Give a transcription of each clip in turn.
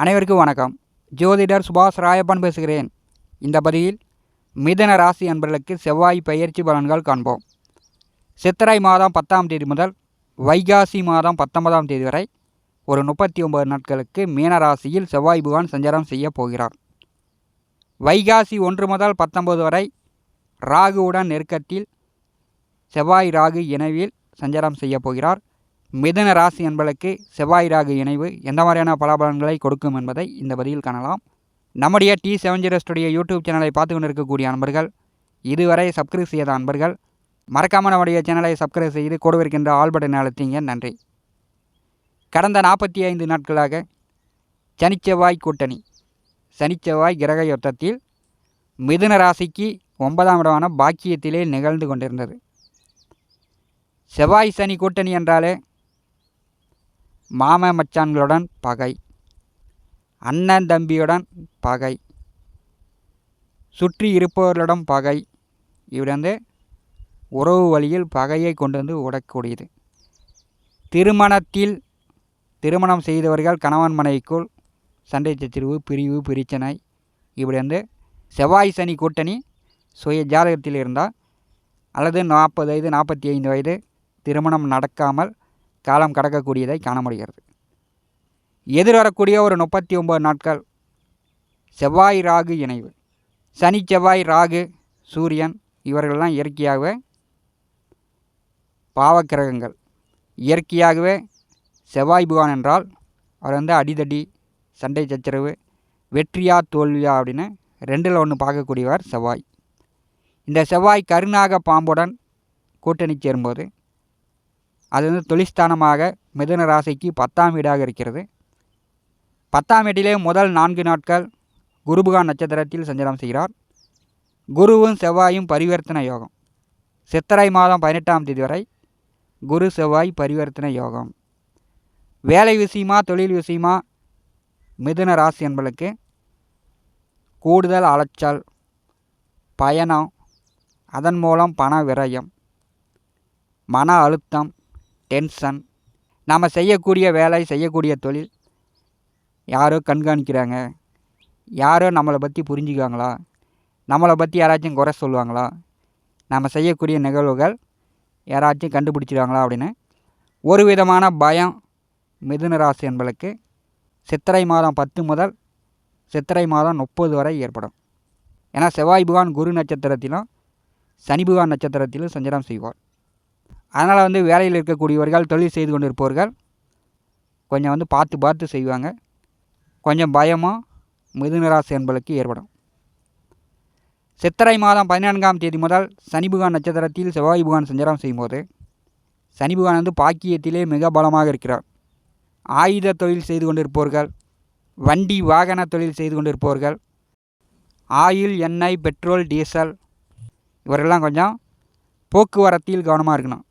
அனைவருக்கும் வணக்கம். ஜோதிடர் சுபாஷ் ராயப்பன் பேசுகிறேன். இந்த பதிவில் மிதன ராசி அன்பர்களுக்கு செவ்வாய் பயிற்சி பலன்கள் காண்போம். சித்திரை மாதம் பத்தாம் தேதி முதல் வைகாசி மாதம் பத்தொன்பதாம் தேதி வரை ஒரு முப்பத்தி ஒன்பது நாட்களுக்கு மீன ராசியில் செவ்வாய் புகான் சஞ்சாரம் செய்ய போகிறார். வைகாசி ஒன்று முதல் பத்தொன்பது வரை ராகுவுடன் நெருக்கத்தில் செவ்வாய் ராகு இணைவில் சஞ்சாரம் செய்ய போகிறார். மிதுன ராசி என்பதற்கு செவ்வாய் ராகு இணைவு எந்த மாதிரியான பலாபலன்களை கொடுக்கும் என்பதை இந்த பதிவில் காணலாம். நம்முடைய T seven zero studio YouTube சேனலை பார்த்து கொண்டிருக்கக்கூடிய நண்பர்கள் இதுவரை சப்ஸ்கிரைப் செய்யாத நண்பர்கள் மறக்காமல் நம்முடைய சேனலை சப்ஸ்கிரைப் செய்து கொடுவிருக்கின்ற இருக்கின்ற ஆல் அழுத்திங்க. நன்றி. கடந்த நாற்பத்தி ஐந்து நாட்களாக சனிச்செவ்வாய் கூட்டணி சனிச்செவ்வாய் கிரக யுத்தத்தில் மிதுன ராசிக்கு ஒன்பதாம் இடமான பாக்கியத்திலே நிகழ்ந்து கொண்டிருந்தது. செவ்வாய் சனி கூட்டணி என்றாலே மாம மச்சான்களுடன் பகை. அண்ணன் தம்பியுடன் பகை. சுற்றி இருப்பவர்களிடம் பகை. இப்படி வந்து உறவு வழியில் பகையை கொண்டு வந்து உடக்கூடியது திருமணத்தில் திருமணம் செய்தவர்கள் கணவன் மனைவிக்குள் சண்டை சச்சரவு பிரிவு பிரிச்சனை. இப்படி வந்து செவ்வாய் சனி கூட்டணி சுய ஜாதகத்தில் இருந்தால் அல்லது நாற்பது வயது நாற்பத்தி ஐந்து வயது திருமணம் நடக்காமல் காலம் கடக்கக்கூடியதை காண முடிகிறது எதிர்வரக்கூடிய ஒரு முப்பத்தி ஒம்பது நாட்கள் செவ்வாய் ராகு இணைவு. சனி செவ்வாய் ராகு சூரியன் இவர்களெல்லாம் இயற்கையாகவே பாவக்கிரகங்கள். இயற்கையாகவே செவ்வாய் புகான் என்றால் அவர் வந்து அடிதடி சண்டை சச்சரவு வெற்றியா தோல்வியா அப்படின்னு ரெண்டில் ஒன்று பார்க்கக்கூடியவர் செவ்வாய். இந்த செவ்வாய் கருநாக பாம்புடன் கூட்டணி சேரும்போது அது வந்து தொழிற்ஸ்தானமாக மிதுன ராசிக்கு பத்தாம் வீடாக இருக்கிறது. பத்தாம் வீட்டிலே முதல் நான்கு நாட்கள் குருபுகான் நட்சத்திரத்தில் சஞ்சாரம் செய்கிறார். குருவும் செவ்வாயும் பரிவர்த்தனை யோகம். சித்திரை மாதம் பதினெட்டாம் தேதி வரை குரு செவ்வாய் பரிவர்த்தனை யோகம். வேலை விஷயமா தொழில் விஷயமா மிதுன ராசி என்பளுக்கு கூடுதல் அலைச்சல் பயணம் அதன் மூலம் பண விரயம் மன அழுத்தம் டென்ஷன். நாம் செய்யக்கூடிய வேலை செய்யக்கூடிய தொழில் யாரோ கண்காணிக்கிறாங்க. யாரோ நம்மளை பற்றி புரிஞ்சுக்குவாங்களா? நம்மளை பற்றி யாராச்சும் குறை சொல்லுவாங்களா? நம்ம செய்யக்கூடிய நிகழ்வுகள் யாராச்சும் கண்டுபிடிச்சிடுவாங்களா அப்படின்னு. ஒரு விதமான பயம் மிதுன ராசி என்பளுக்கு சித்திரை மாதம் பத்து முதல் சித்திரை மாதம் முப்பது வரை ஏற்படும். ஏன்னா செவ்வாய் புகான் குரு நட்சத்திரத்திலும் சனி புகான் நட்சத்திரத்திலும் சஞ்சாரம் செய்வார். அதனால் வந்து வேலையில் இருக்கக்கூடியவர்கள் தொழில் செய்து கொண்டு இருப்பவர்கள் கொஞ்சம் வந்து பார்த்து பார்த்து செய்வாங்க. கொஞ்சம் பயமும் மிதுனராசி என்பதற்கு ஏற்படும். சித்திரை மாதம் பதினான்காம் தேதி முதல் சனிபுகான் நட்சத்திரத்தில் செவ்வாய் புகான் சஞ்சாரம் செய்யும்போது போது சனிபுகான் வந்து பாக்கியத்திலே மிக பலமாக இருக்கிறார். ஆயுத தொழில் செய்து கொண்டிருப்பவர்கள் வண்டி வாகன தொழில் செய்து கொண்டிருப்பவர்கள் ஆயில் எண்ணெய் பெட்ரோல் டீசல் இவரெல்லாம் கொஞ்சம் போக்குவரத்தில் கவனமாக இருக்கணும்.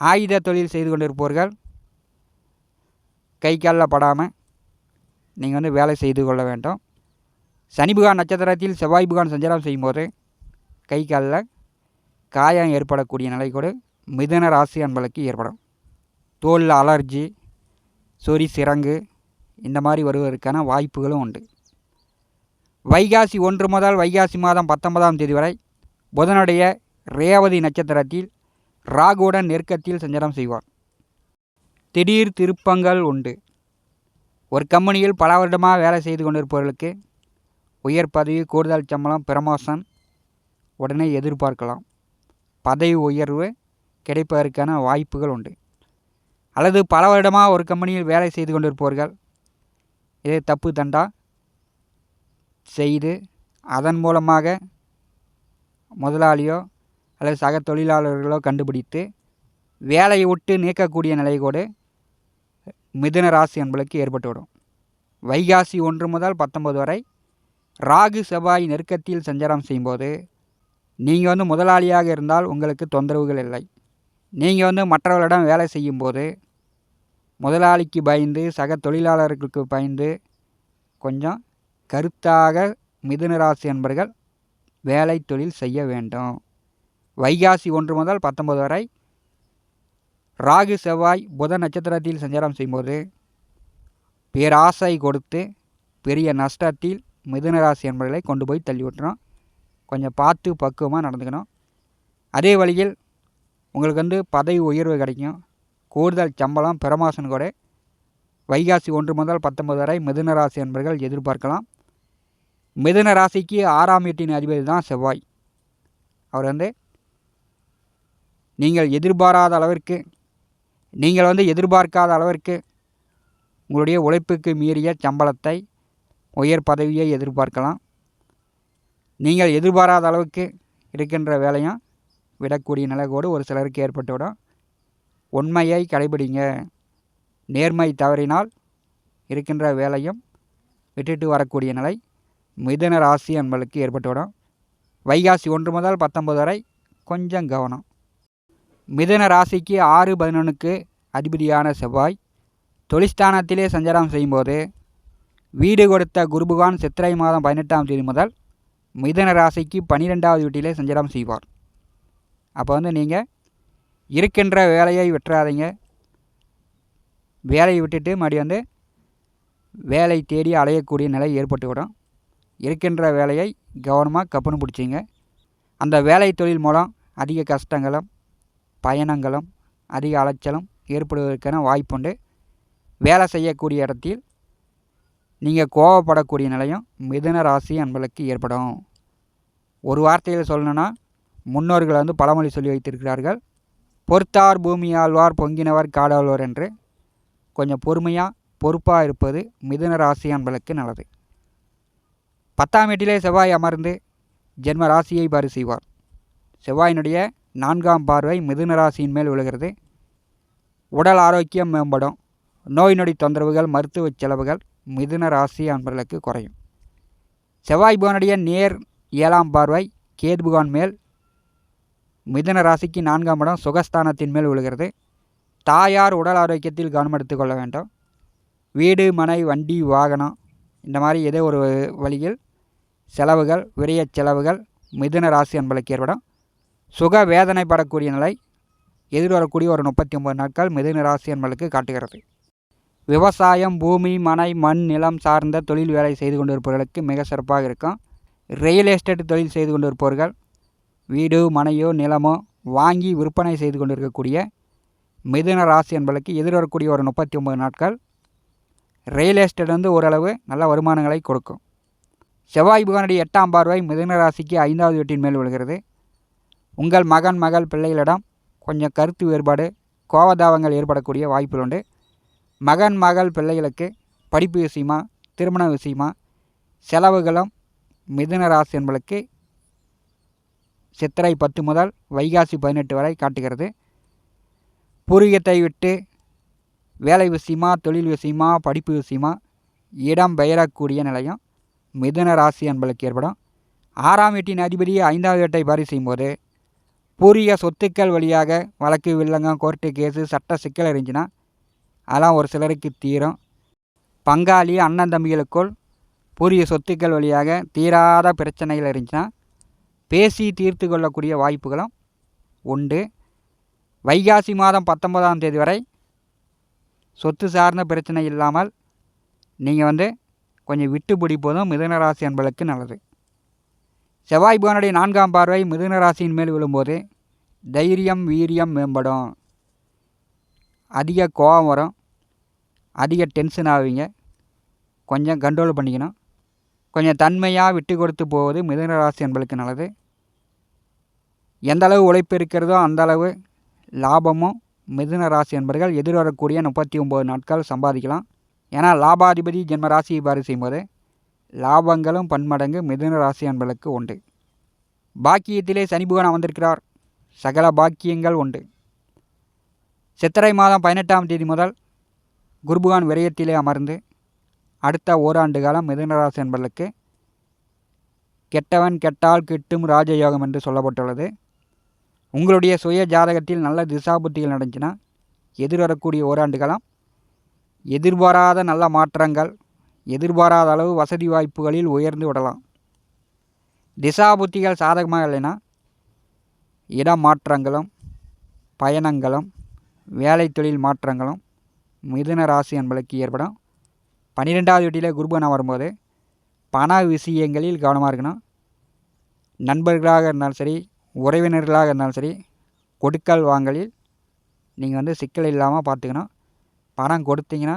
ஆயுத தொழில் செய்து கொண்டிருப்பவர்கள் கை காலில் படாமல் நீங்கள் வந்து வேலை செய்து கொள்ள வேண்டும். சனி புகான் நட்சத்திரத்தில் செவ்வாய் புகான் சஞ்சாரம் செய்யும்போது கை காலில் காயம் ஏற்படக்கூடிய நிலை கூட மிதன ராசி அன்பளுக்கு ஏற்படும். தோல் அலர்ஜி சொறி சிறங்கு இந்த மாதிரி வருவதற்கான வாய்ப்புகளும் உண்டு. வைகாசி ஒன்று முதல் வைகாசி மாதம் பத்தொன்பதாம் தேதி வரை புதனுடைய ரேவதி நட்சத்திரத்தில் ராகுவுடன் நெருக்கத்தில் சஞ்சாரம் செய்வார் திடீர் திருப்பங்கள் உண்டு. ஒரு கம்பெனியில் பல வருடமாக வேலை செய்து கொண்டிருப்பவர்களுக்கு உயர் பதவி கூடுதல் சம்பளம் பிரமோஷன் உடனே எதிர்பார்க்கலாம். பதவி உயர்வு கிடைப்பதற்கான வாய்ப்புகள் உண்டு. அல்லது பல வருடமாக ஒரு கம்பெனியில் வேலை செய்து கொண்டிருப்பவர்கள் இதை தப்பு தண்டா செய்து அதன் மூலமாக முதலாளியோ அல்லது சக தொழிலாளர்களோ கண்டுபிடித்து வேலையை விட்டு நீக்கக்கூடிய நிலைகோடு மிதுன ராசி என்பளுக்கு ஏற்பட்டுவிடும் வைகாசி ஒன்று முதல் பத்தொம்பது வரை ராகு செவ்வாய் நெருக்கத்தில் சஞ்சாரம் செய்யும்போது நீங்கள் வந்து முதலாளியாக இருந்தால் உங்களுக்கு தொந்தரவுகள் இல்லை. நீங்கள் வந்து மற்றவர்களிடம் வேலை செய்யும்போது முதலாளிக்கு பயந்து சக தொழிலாளர்களுக்கு பயந்து கொஞ்சம் கருத்தாக மிதுன ராசி என்பர்கள் வேலை தொழில் செய்ய வேண்டும். வைகாசி ஒன்று முதல் பத்தொன்பது வரை ராகு செவ்வாய் புத நட்சத்திரத்தில் சஞ்சாரம் செய்யும்போது பேராசை கொடுத்து பெரிய நஷ்டத்தில் மிதுனராசி என்பவர்களை கொண்டு போய் தள்ளி விட்டுரும் கொஞ்சம் பார்த்து பக்குவமாக நடந்துக்கணும். அதே வழியில் உங்களுக்கு வந்து பதவி உயர்வு கிடைக்கும். கூடுதல் சம்பளம் பிரமாசன் கூட. வைகாசி ஒன்று முதல் பத்தொன்பது வரை மிதுன ராசி என்பவர்கள் எதிர்பார்க்கலாம். மிதுன ராசிக்கு ஆறாம் வீட்டின் அதிபதி தான் செவ்வாய். அவர் வந்து நீங்கள் எதிர்பாராத அளவிற்கு நீங்கள் வந்து எதிர்பார்க்காத அளவிற்கு உங்களுடைய உழைப்புக்கு மீறிய சம்பளத்தை உயர் பதவியை எதிர்பார்க்கலாம். நீங்கள் எதிர்பாராத அளவுக்கு இருக்கின்ற வேலையும் விடக்கூடிய நிலைகோடு ஒரு சிலருக்கு ஏற்பட்டுவிடும். உண்மையை கடைபிடிங்க. நேர்மை தவறினால் இருக்கின்ற வேலையும் விட்டுட்டு வரக்கூடிய நிலை மிதன ராசி என்பளுக்கு ஏற்பட்டுவிடும். வைகாசி ஒன்று முதல் பத்தொம்பது வரை கொஞ்சம் கவனம். மிதன ராசிக்கு ஆறு பதினொன்றுக்கு அதிபதியான செவ்வாய். தொழிற்ஸ்தானத்திலே சஞ்சாரம் செய்யும்போது வீடு கொடுத்த குருபகான் சித்திரை மாதம் பதினெட்டாம் தேதி முதல் மிதன ராசிக்கு பன்னிரெண்டாவது வீட்டிலே சஞ்சாரம் செய்வார். அப்போ வந்து நீங்கள் இருக்கின்ற வேலையை விட்டுறாதீங்க. வேலையை விட்டுட்டு மறுபடியும் வந்து வேலை தேடி அலையக்கூடிய நிலை ஏற்பட்டுவிடும். இருக்கின்ற வேலையை கவனமாக கப்புன்னு பிடிச்சிங்க. அந்த வேலை தொழில் மூலம் அதிக கஷ்டங்களும் பயணங்களும் அதிக அலைச்சலும் ஏற்படுவதற்கான வாய்ப்புண்டு. வேலை செய்யக்கூடிய இடத்தில் நீங்கள் கோவப்படக்கூடிய நிலையும் மிதுன ராசி அன்பளுக்கு ஏற்படும். ஒரு வார்த்தையில் சொல்லணுன்னா முன்னோர்கள் வந்து பழமொழி சொல்லி வைத்திருக்கிறார்கள். பொறுத்தார் பூமியாழ்வார் பொங்கினவர் காடாழ்வார் என்று. கொஞ்சம் பொறுமையாக பொறுப்பாக இருப்பது மிதுன ராசி அன்பளுக்கு நல்லது. பத்தாம் வீட்டிலே செவ்வாய் அமர்ந்து ஜென்ம ராசியை பாரு செய்வார் செவ்வாயினுடைய நான்காம் பார்வை மிதுன ராசியின் மேல் விழுகிறது. உடல் ஆரோக்கியம் மேம்படும். நோய் நொடி தொந்தரவுகள் மருத்துவ செலவுகள் மிதுன ராசி அன்பர்களுக்கு குறையும். செவ்வாய் புவனுடைய நேர் ஏழாம் பார்வை கேது புகான் மேல் மிதுன ராசிக்கு நான்காம் இடம் சுகஸ்தானத்தின் மேல் விழுகிறது. தாயார் உடல் ஆரோக்கியத்தில் கவனம் எடுத்துக்கொள்ள வேண்டும். வீடு மனை வண்டி வாகனம் இந்த மாதிரி ஏதோ ஒரு வழியில் செலவுகள் விரைய செலவுகள் மிதுன ராசி அன்பளுக்கு ஏற்படும். சுக வேதனைப்படக்கூடிய நிலை எதிர்வரக்கூடிய ஒரு முப்பத்தி ஒம்பது நாட்கள் மிதுன ராசி என்பதற்கு காட்டுகிறது. விவசாயம் பூமி மனை மண் நிலம் சார்ந்த தொழில் வேலை செய்து கொண்டிருப்பவர்களுக்கு மிக சிறப்பாக இருக்கும். ரியல் எஸ்டேட் தொழில் செய்து கொண்டிருப்பவர்கள் வீடு மனையோ நிலமோ வாங்கி விற்பனை செய்து கொண்டிருக்கக்கூடிய மிதுன ராசி என்பதற்கு எதிர்வரக்கூடிய ஒரு முப்பத்தி ஒம்பது நாட்கள் ரியல் எஸ்டேட் வந்து ஓரளவு நல்ல வருமானங்களை கொடுக்கும். செவ்வாய் புகானுடைய எட்டாம் பார்வை மிதுன ராசிக்கு ஐந்தாவது வீட்டின் மேல் விழுகிறது. உங்கள் மகன் மகள் பிள்ளைகளிடம் கொஞ்சம் கருத்து வேறுபாடு கோவதாவங்கள் ஏற்படக்கூடிய வாய்ப்புகள் உண்டு. மகன் மகள் பிள்ளைகளுக்கு படிப்பு விஷயமா திருமண விஷயமா செலவுகளும் மிதுன ராசி என்பளுக்கு சித்திரை பத்து முதல் வைகாசி பதினெட்டு வரை காட்டுகிறது. பூர்வீகத்தை விட்டு வேலை விஷயமா தொழில் விஷயமா படிப்பு விஷயமா இடம் பெயரக்கூடிய நிலையம் மிதுன ராசி என்பளுக்கு ஏற்படும். ஆறாம் வீட்டின் அதிபதி ஐந்தாவது வீட்டை பாரி செய்யும்போது பூரிய சொத்துக்கள் வழியாக வழக்கு வில்லங்கம் கோர்ட்டு கேஸு சட்ட சிக்கல் இருந்துச்சுன்னா அதெல்லாம் ஒரு சிலருக்கு தீரும். பங்காளி அண்ணன் தம்பிகளுக்குள் பூரிய சொத்துக்கள் வழியாக தீராத பிரச்சனைகள் இருந்துச்சுன்னா பேசி தீர்த்து கொள்ளக்கூடிய வாய்ப்புகளும் உண்டு. வைகாசி மாதம் பத்தொன்பதாம் தேதி வரை சொத்து சார்ந்த பிரச்சனை இல்லாமல் நீங்கள் வந்து கொஞ்சம் விட்டு பிடிப்பதும் மிதனராசி என்பதற்கு நல்லது. செவ்வாய் புவனுடைய நான்காம் பார்வை மிதுன ராசியின் மேல் விழும்போது தைரியம் வீரியம் மேம்படும். அதிக கோபம் வரும். அதிக டென்ஷன் ஆவீங்க. கொஞ்சம் கண்ட்ரோல் பண்ணிக்கணும். கொஞ்சம் தன்மையாக விட்டு கொடுத்து போவது மிதுன ராசி என்பளுக்கு நல்லது. எந்த அளவு உழைப்பு இருக்கிறதோ அந்த அளவு லாபமும் மிதுன ராசி என்பர்கள் எதிர்வரக்கூடிய முப்பத்தி ஒம்பது நாட்கள் சம்பாதிக்கலாம். ஏன்னா லாபாதிபதி ஜென்ம ராசியை பாரு செய்யும்போது லாபங்களும் பன்மடங்கு மிதுன ராசி என்பதற்கு உண்டு. பாக்கியத்திலே சனிபுகன் அமர்ந்திருக்கிறார். சகல பாக்கியங்கள் உண்டு. சித்திரை மாதம் பதினெட்டாம் தேதி முதல் குருபுகான் விரயத்திலே அமர்ந்து அடுத்த ஓராண்டு காலம் மிதுனராசி என்பதற்கு கெட்டவன் கெட்டால் கிட்டும் ராஜயோகம் என்று சொல்லப்பட்டுள்ளது. உங்களுடைய சுய ஜாதகத்தில் நல்ல திசாபுத்திகள் நடந்துச்சுன்னா எதிர்வரக்கூடிய ஓராண்டு காலம் எதிர்பாராத நல்ல மாற்றங்கள் எதிர்பாராத அளவு வசதி வாய்ப்புகளில் உயர்ந்து விடலாம். திசாபுத்திகள் சாதகமாக இல்லைன்னா இடம் மாற்றங்களும் பயணங்களும் வேலை தொழில் மாற்றங்களும் மிதுன ராசி என்பதற்கு ஏற்படும். பன்னிரெண்டாவது வீட்டில் குருபனம் வரும்போது பண விஷயங்களில் கவனமாக இருக்கணும். நண்பர்களாக இருந்தாலும் சரி உறவினர்களாக இருந்தாலும் சரி கொடுக்கல் வாங்கலில் நீங்கள் வந்து சிக்கல் இல்லாமல் பார்த்துக்கணும். பணம் கொடுத்தீங்கன்னா